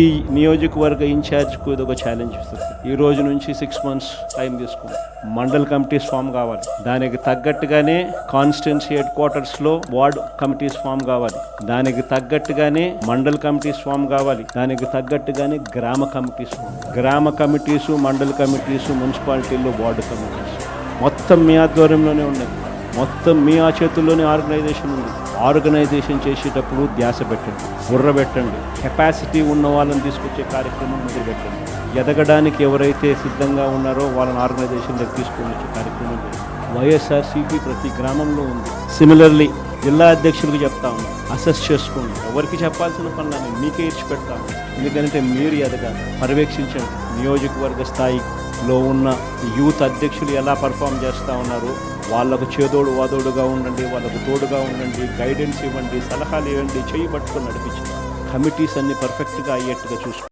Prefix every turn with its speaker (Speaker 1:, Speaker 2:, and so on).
Speaker 1: ఈ నియోజకవర్గ ఇన్ఛార్జ్కు ఇది ఒక ఛాలెంజ్ ఇస్తుంది ఈ రోజు నుంచి సిక్స్ మంత్స్ టైం తీసుకుంది. మండల్ కమిటీస్ ఫామ్ కావాలి. దానికి తగ్గట్టుగానే కాన్స్టిట్యున్సీ హెడ్ క్వార్టర్స్లో వార్డ్ కమిటీస్ ఫామ్ కావాలి. దానికి తగ్గట్టుగానే మండల్ కమిటీస్ ఫామ్ కావాలి. దానికి తగ్గట్టుగానే గ్రామ కమిటీస్ ఫామ్ గ్రామ కమిటీసు మండల్ కమిటీసు మున్సిపాలిటీల్లో వార్డు కమిటీస్. మొత్తం మీ ఆధ్వర్యంలోనే ఉన్నది మొత్తం మీ ఆ చేతుల్లోనే ఆర్గనైజేషన్ ఉంది. ఆర్గనైజేషన్ చేసేటప్పుడు ధ్యాస పెట్టండి బుర్ర పెట్టండి కెపాసిటీ ఉన్న వాళ్ళని తీసుకొచ్చే కార్యక్రమం మొదలు పెట్టండి. ఎదగడానికి ఎవరైతే సిద్ధంగా ఉన్నారో వాళ్ళని ఆర్గనైజేషన్ దగ్గర తీసుకొని వచ్చే కార్యక్రమం వైఎస్ఆర్సీపీ ప్రతి గ్రామంలో ఉంది. సిమిలర్లీ జిల్లా అధ్యక్షులకు చెప్తా ఉన్నాం. అసెస్ చేసుకోండి. ఎవరికి చెప్పాల్సిన పనులని మీకే ఇచ్చిపెడతాను. ఎందుకంటే మీరు ఎదగాలి పర్యవేక్షించండి. నియోజకవర్గ స్థాయిలో ఉన్న యూత్ అధ్యక్షులు ఎలా పర్ఫామ్ చేస్తూ ఉన్నారు వాళ్ళకు చేదోడు వాదోడుగా ఉండండి వాళ్ళకు తోడుగా ఉండండి గైడెన్స్ ఇవ్వండి సలహాలు ఇవ్వండి చేయబట్టుకుని నడిపించండి. కమిటీస్ అన్ని పర్ఫెక్ట్గా అయ్యేట్టుగా చూసుకోండి.